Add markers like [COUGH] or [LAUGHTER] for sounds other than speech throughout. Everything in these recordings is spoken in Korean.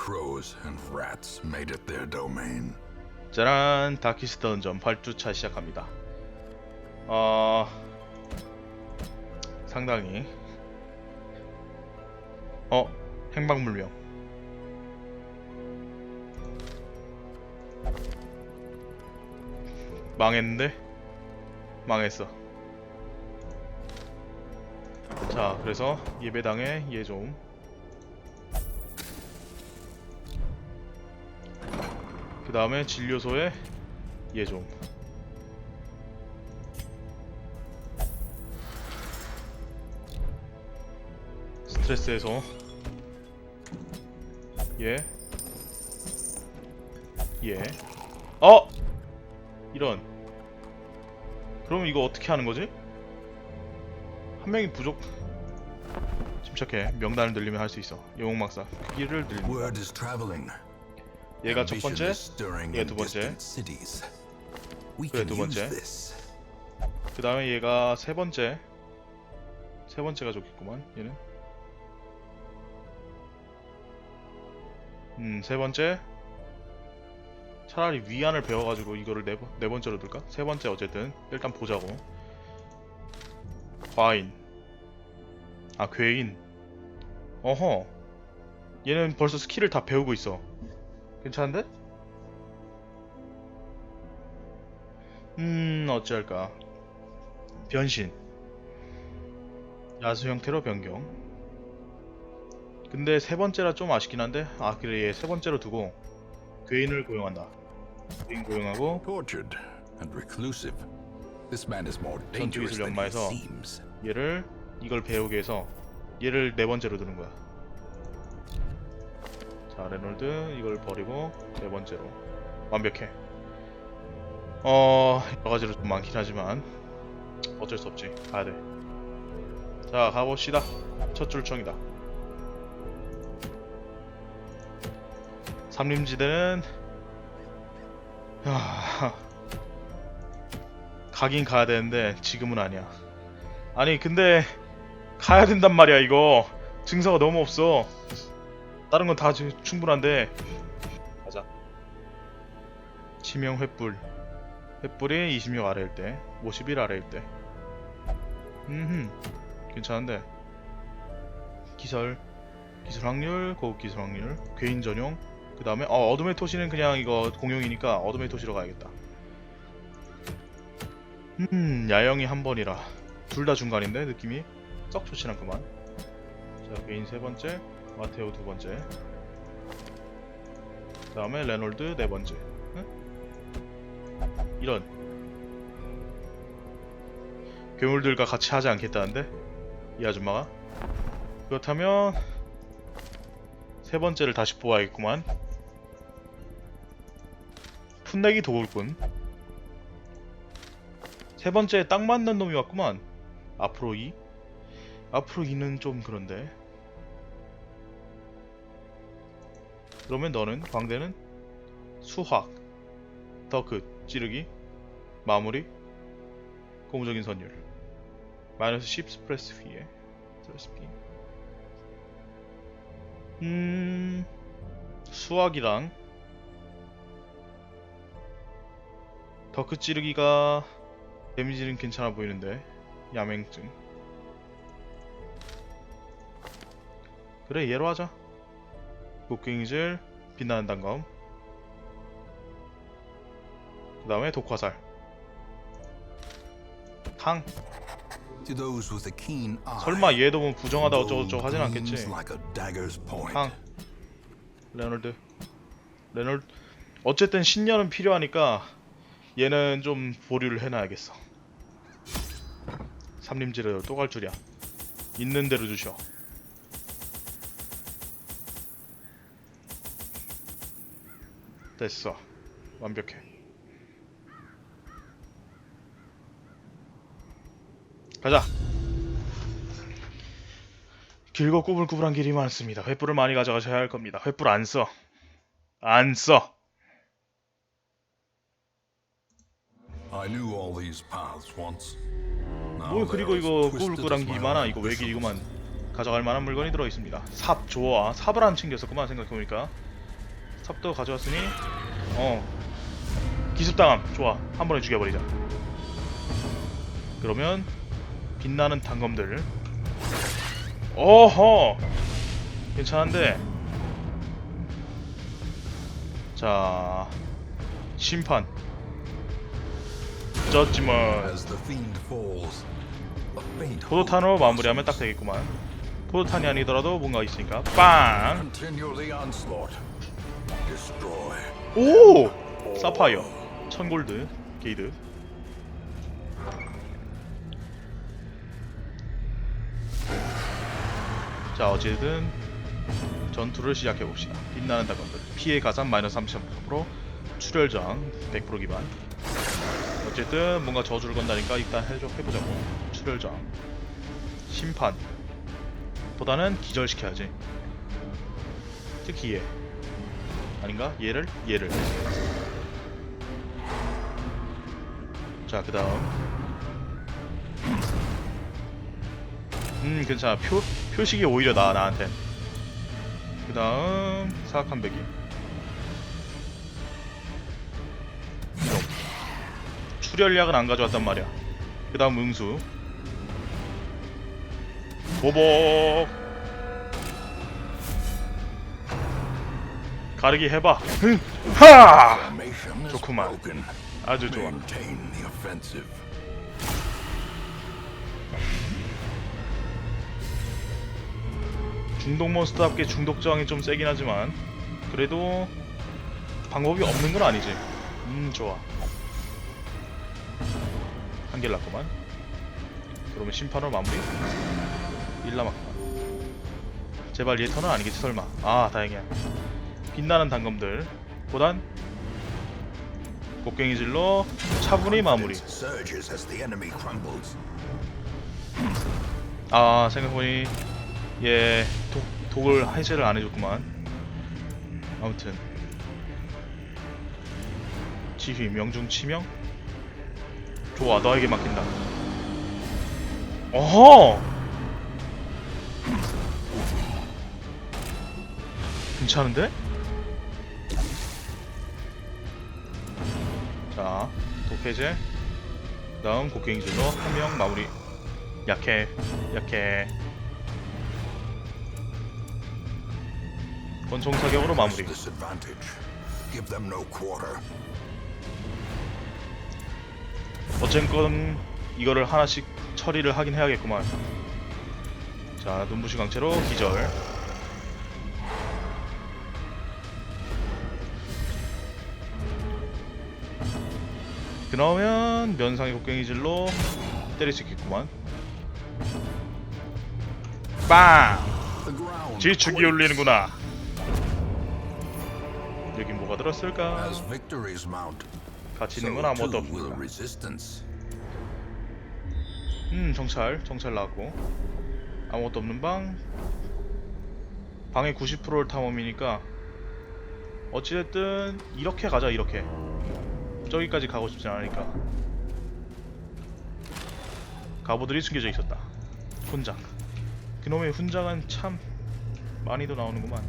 crows and rats made it their domain. 짜란 다키스 던전 8주차 시작합니다 어... 상당히 어? 행방불명 망했는데? 망했어 자 그래서 예배당에 얘 좀 그 다음에 진료소에 얘 좀. 스트레스 해소. 얘. 얘. 어! 이런. 그럼 이거 어떻게 하는 거지? 한 명이 부족. 침착해. 명단을 늘리면 할 수 있어. 영웅 막사. 크기를 늘린다. 얘가 첫 번째. is stirring 얘가 in 두 번째. distant cities. We 그래, can 두 use 번째. 그 다음에 얘가 세 번째 세 번째가 좋겠구만 얘는 음 세 번째 차라리 위안을 배워가지고 이거를 네, 번- 네 번째로 둘까? 세 번째 어쨌든 일단 보자고 과인 아 괴인 어허 얘는 벌써 스킬을 다 배우고 있어 괜찮은데? 음 어찌할까 변신 야수 형태로 변경 근데 세 번째라 좀 아쉽긴 한데 아 그래 얘세 번째로 두고 괴인을 고용한다 괴인 고용하고 Tortured and reclusive. This man is more 전투 dangerous 기술 than he 연마에서 seems. 얘를 이걸 배우게 해서 얘를 네 번째로 두는 거야 자 레놀드 이걸 버리고 네 번째로 완벽해. 어 여러 가지로 좀 많긴 하지만 어쩔 수 없지. 가야 돼 자 가봅시다. 첫 줄청이다. 삼림지대는 야, 가긴 가야 되는데 지금은 아니야. 아니 근데 가야 된단 말이야 이거. 증서가 너무 없어 다른 건 다 충분한데. 가자. 치명 횃불. 횃불이 26 아래일 때 51 아래일 때. 음흠. 괜찮은데. 기설 기술 확률 고급 기술 확률. 괴인 전용. 그 다음에 어, 어둠의 토시는 그냥 이거 공용이니까 어둠의 토시로 가야겠다. 음 야영이 한 번이라. 둘 다 중간인데 느낌이? 썩 좋진 않구만. 자 개인 세 번째 마테오 두 번째. 그 다음에 레놀드 네 번째. 응? 이런. 괴물들과 같이 하지 않겠다는데? 이 아줌마가? 그렇다면 세 번째를 다시 보아야겠구만. 풋내기 도울꾼. 세 번째에 딱 맞는 놈이 왔구만. 앞으로 2 앞으로 2는 좀 그런데 그러면 너는 광대는 수확. 더그 찌르기. 마무리. 고무적인 선율. 마이너스 10 스프레스 피해 스트레스 피 음... 수학이랑 더크 찌르기가 데미지는 괜찮아 보이는데 야맹증. 그래 얘로 하자 곡괭이질 빛나는 단검. 그 다음에 독화살. 탕. 설마 얘도 뭐 부정하다 어쩌고저쩌고 하진 않겠지. 탕. 레널드. 레널드. 어쨌든 신녀는 필요하니까 얘는 좀 보류를 해놔야겠어. 삼림지를 또 갈 줄이야. 있는 대로 주셔 됐어. 완벽해. 가자. 길고 꾸불꾸불한 길이 많습니다. 횃불을 많이 가져가셔야 할 겁니다. 횃불 안써. 안써. 뭘 they 그리고 이거 꾸불꾸불한 길이 많아? 이거 왜. 길이구만. 가져갈 만한 물건이 들어있습니다. 삽 좋아 삽을 안 챙겼었구만 생각해보니까 삽도 가져왔으니 어. 기습당함. 좋아. 한 번에 죽여버리자. 그러면 빛나는 단검들. 어허! 괜찮은데. 자 심판. hope 포도탄으로 마무리하면 딱 되겠구만. 포도탄이 아니더라도 뭔가 있으니까. 빵 오! 사파이어. 1000골드. 게이드. 자 어쨌든 전투를 시작해봅시다. 빛나는 다건들. 피해 가산 마이너스 30% 출혈장 100% 기반. 어쨌든 뭔가 저주를 건다니까 일단 해줘, 해보자고. 출혈장. 심판. 보다는 기절시켜야지. 특히 얘 아닌가? 얘를? 얘를. 자 그 다음. 음 괜찮아. 표, 표식이 오히려 나아 나한텐 그 다음 사악한 배기. 이놈 출혈약은 안 가져왔단 말이야. 그 다음 응수. 보복 가르기 해봐. 흥! 하! 좋구만. 아주 좋아. 중독 몬스터답게 중독 저항이 좀 세긴 하지만 그래도 방법이 없는 건 아니지. 음 좋아. 한결 났구만. 그러면 심판으로 마무리? 일 남았구만. 제발 예턴은 아니겠지 설마. 아 다행이야 빛나는 단검들. 보단. 곡괭이질로 차분히 마무리. 아 생각해보니 얘 독, 독을 해제를 안 해줬구만. 아무튼. 지휘 명중 치명? 좋아 너에게 맡긴다. 어허! 괜찮은데? 독해제. 그 다음 곡괭이질로 한 명 마무리. 약해 약해. 권총 사격으로 마무리. 어쨌건 이거를 하나씩 처리를 하긴 해야겠구만. 자 눈부신 강체로 기절 그러면 면상의 곡괭이질로 때릴 수 있겠구만 빵! 지축이 울리는구나 여기 뭐가 들었을까? 같이 있는 건 아무것도 resistance. 음 정찰 정찰 나왔고 아무것도 없는 방 방의 90%를 탐험이니까 어찌됐든 이렇게 가자 이렇게 저기까지 가고 싶진 않으니까. 가보들이 숨겨져 있었다. 훈장. 그놈의 훈장은 참 많이도 나오는구만.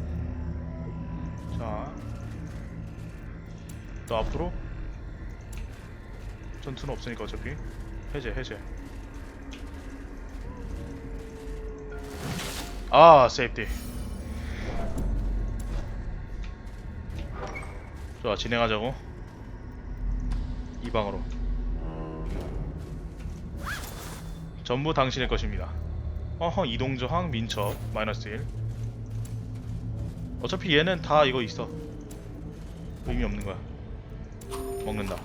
자또 앞으로? 전투는 없으니까 어차피. 해제 해제. 아 세이프티 좋아 진행하자고 이 방으로. 전부 당신의 것입니다. 어허 이동 저항 민첩 마이너스 1 어차피 얘는 다 이거 있어. 의미 없는 거야. 먹는다.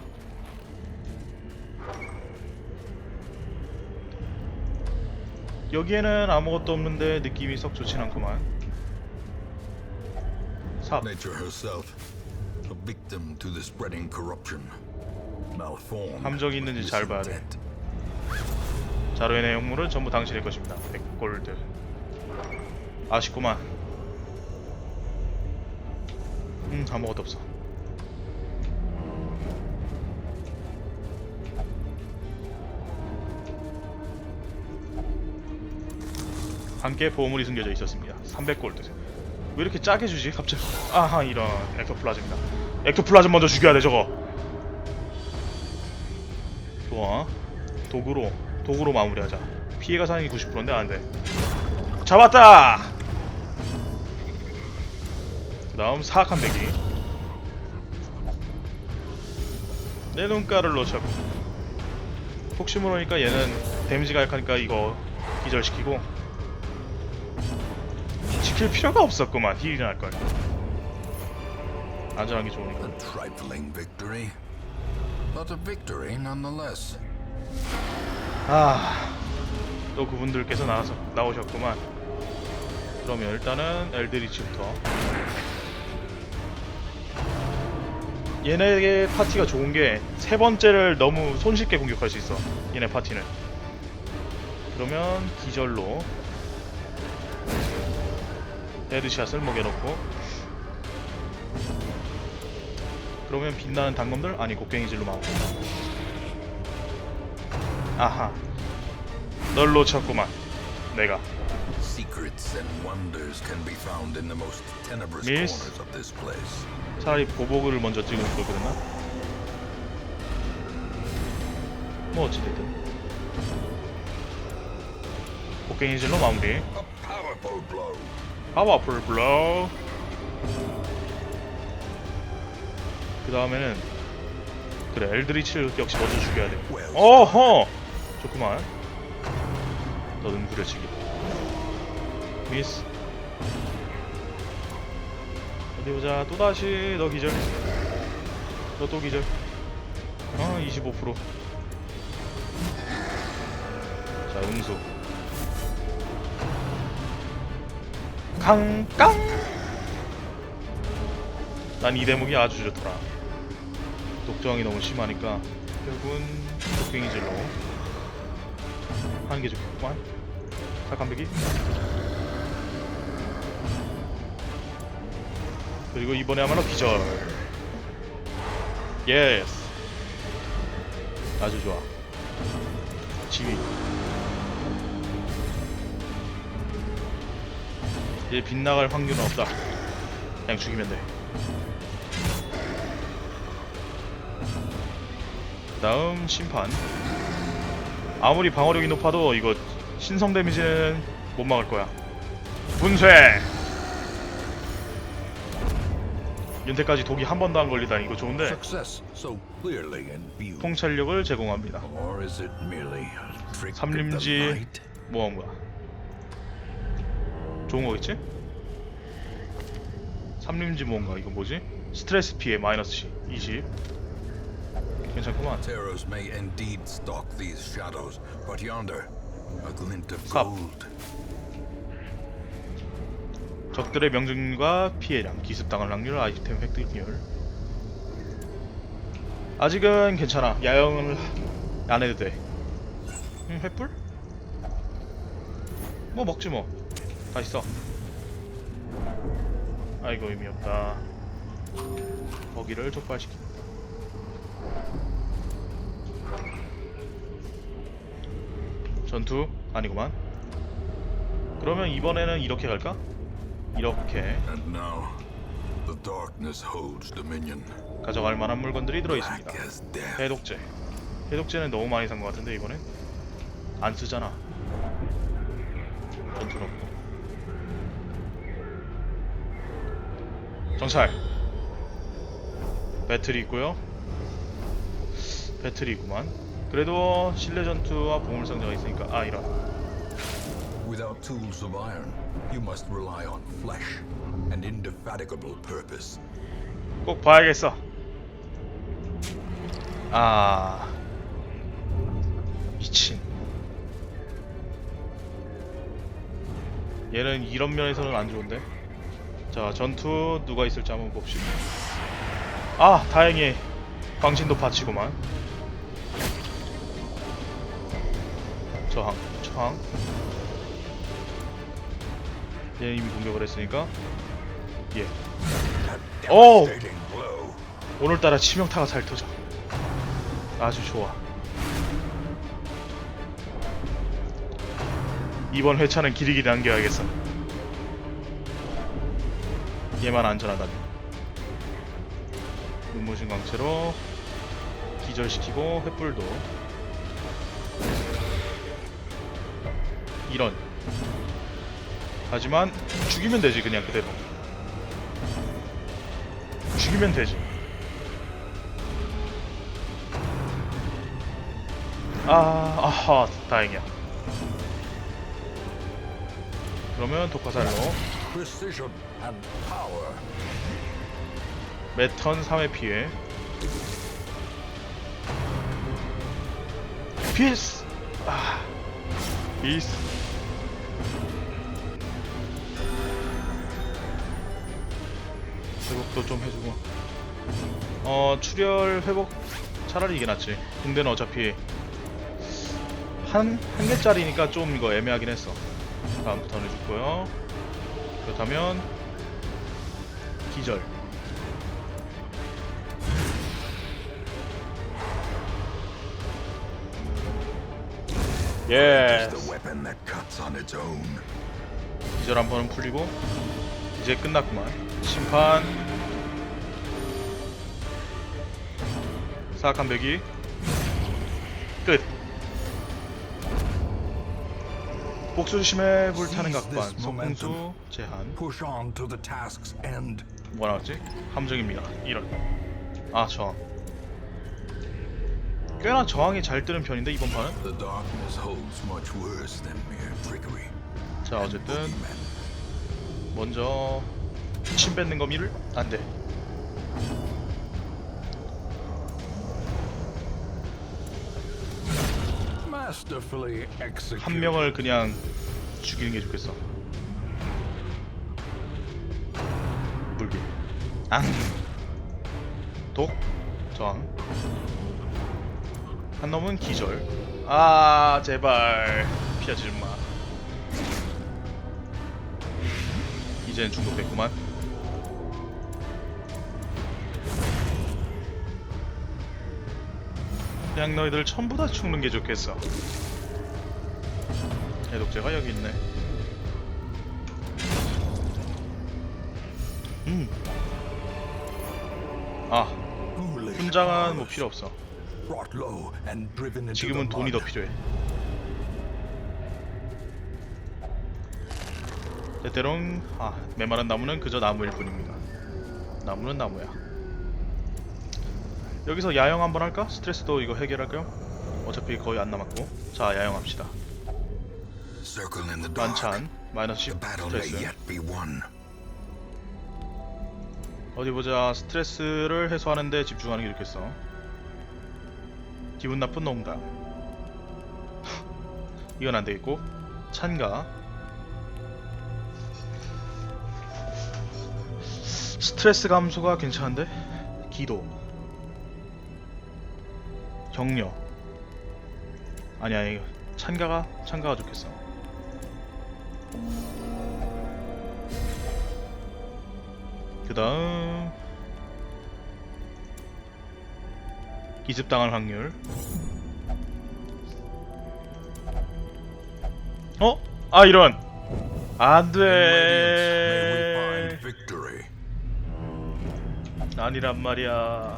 여기에는 아무것도 없는데 느낌이 썩 좋진 않구만. 삽. Nature herself, a victim to the spreading corruption. 함정이 있는지 잘 봐야 돼. 자료의 내용물은 전부 당신의 것입니다. 100골드. 아쉽구만. 음 아무것도 없어. 함께 보물이 숨겨져 있었습니다. 300골드. 왜 이렇게 짜게 주지 갑자기? 아하 이런 엑토플라즈입니다. 엑토플라즈 먼저 죽여야 돼 저거 좋아 도구로 도구로 마무리하자. 피해가 사용이 90%인데 안돼. 잡았다! 그 다음 사악한 배기. 내 눈가를 놓쳤고. 혹시 모르니까 얘는 데미지가 약하니까 이거 기절시키고. 지킬 필요가 없었구만. 힐이 날걸 안전하게 좋으니까 but a victory nonetheless. 아, 또 그분들께서 나와서 나오셨구만. 그러면 일단은 엘드리치부터. 얘네의 파티가 좋은 게 세 번째를 너무 손쉽게 공격할 수 있어. 얘네 파티는. 그러면 기절로 헤드샷을 먹여놓고 그러면 빛나는 단검들 아니 곡괭이질로 마고 아하 널 놓쳤구만 내가 place. 차라리 보복을 먼저 찍을 걸 그랬나? 뭐 어찌됐든 곡괭이질로 마무리. 파워풀 블로우 그 다음에는 그래 엘드리치를 역시 먼저 죽여야 돼. 어허! 좋구만. 너는 부려치기. 미스. 어디 보자. 또다시 너 기절. 너 또 기절. 어25%자 응수 캉깡! 난 이 대목이 아주 좋더라 독저항이 너무 심하니까 결국은 독갱이질로 하는 게 좋겠구만 사감배기 그리고 이번에야말로 기절. 예스. 아주 좋아. 지휘. 얘 빗나갈 확률은 없다. 그냥 죽이면 돼 다음 심판 아무리 방어력이 높아도 이거 신성 데미지는 못 막을 거야 분쇄 윤태까지 독이 한 번도 안 걸리다니 이거 좋은데. 통찰력을 제공합니다 삼림지? 모험가 좋은 거겠지? 삼림지 모험가 이거 뭐지? 스트레스 피해 마이너스 20 괜찮구만. Terrors may indeed stalk these shadows, but yonder, a glint of gold. 적들의 명중과 피해량, 기습당할 확률, 아이템 획득률. 아직은 괜찮아. 야영을 안 해도 돼. 음, 횃불? 뭐 먹지 뭐. 다시 써 아이고 의미 없다. 거기를 촉발시킵니다 전투? 아니구만. 그러면 이번에는 이렇게 갈까? 이렇게. 가져갈 만한 물건들이 들어있습니다. 해독제. 해독제는 너무 많이 산 것 같은데 이번엔 안 쓰잖아. 전투 없고 정찰. 배틀이 있고요. 배틀이 있구만 그래도 실내 전투와 보물상자가 있으니까 아 이런. Without tools of iron, you must rely on flesh and indefatigable purpose. 꼭 봐야겠어. 아 미친. 얘는 이런 면에서는 안 좋은데? 자 전투 누가 있을지 한번 봅시다. 아 다행히 광신도 받치고만 저항 저항 얘 이미 공격을 했으니까 예 devastating blow. 오늘따라 치명타가 잘 터져. 아주 좋아. 이번 회차는 길이길 남겨야겠어. 얘만 안전하다니 눈부신 광채로 기절시키고 횃불도 이런. 하지만 죽이면 되지 그냥 그대로. 죽이면 되지. 아 아하 다행이야. 그러면 독화살로. 매턴 3회 피해. 피스! 아 피스 회복도 좀 해주고. 어 출혈 회복 차라리 이게 낫지. 붕대는 어차피 한, 한 개짜리니까 좀 이거 애매하긴 했어. 다음부터 해줄고요. 그렇다면 기절. 예. 기절 한 번은 풀리고 이제 끝났구만. 심판 사악한 배기 끝 복수심에 불타는 각반 석궁수 제한. 뭐가 나왔지? 함정입니다 이런 아 저항 꽤나 저항이 잘 뜨는 편인데 이번 판은. 자 어쨌든. 먼저 침 뱉는 거미를 안돼 한 명을 그냥 죽이는 게 좋겠어. 물기. 앙. 독. 저항. 한 놈은 기절. 아 제발 피하지 마. 이젠 중독됐구만. 그냥 너희들 전부 다 죽는 게 좋겠어. 해독제가 여기 있네. 음. 아, 훈장은 뭐. 필요 없어. 지금은 돈이 더. 필요해. 때때롱 아 메마른 나무는 그저 나무일 뿐입니다. 나무는 나무야. 여기서 야영 한번 할까? 스트레스도 이거 해결할까요? 어차피 거의 안 남았고. 자 야영합시다. 만찬 마이너스 10 The battle may 스트레스. yet be won. 어디 보자. 스트레스를 해소하는데 집중하는 게 좋겠어. 기분 나쁜 농담. [LAUGHS] 이건 안 되겠고. 찬가. 스트레스 감소가 괜찮은데? 기도 격려. 아니야 이거 찬가가 찬가가 좋겠어. 그 다음. 기습당할 확률. 어? 아 이런. 안돼. 아니란 말이야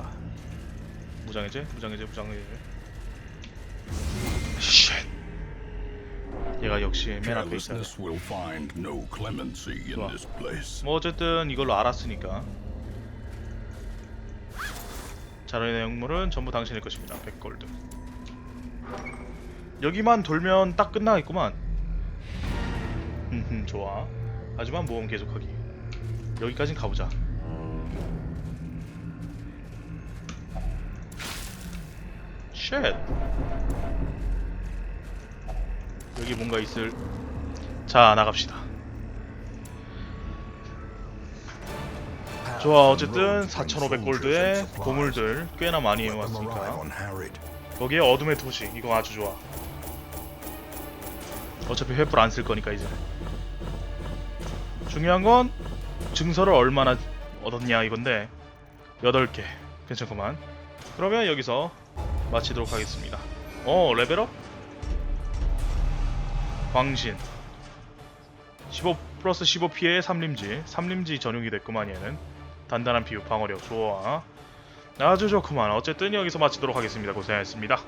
무장해제 무장해제 무장해제 쉣 얘가 역시 맨 앞에 in 좋아. 뭐 어쨌든 이걸로 알았으니까. 자료의 내용물은 전부 당신의 것입니다. 100골드. 여기만 돌면 딱 끝나겠구만. 흠흠 [LAUGHS] 좋아. 하지만 모험 계속하기. 여기까진 가보자 쉣. 여기 뭔가 있을. 자 나갑시다. 좋아 어쨌든 4,500 골드에 보물들 꽤나 많이 unharried. 거기에 어둠의 도시 이거 아주 좋아. 어차피 횃불 안 쓸 거니까 이제. 중요한 건 증서를 얼마나 얻었냐 이건데. 8개. 괜찮구만. 그러면 여기서 마치도록 하겠습니다. 어 레벨업? 광신. 15 플러스 15 피해 3림지. 3림지 전용이 됐구만 얘는. 단단한 피우 방어력. 좋아. 아주 좋구만. 어쨌든 여기서 마치도록 하겠습니다. 고생하셨습니다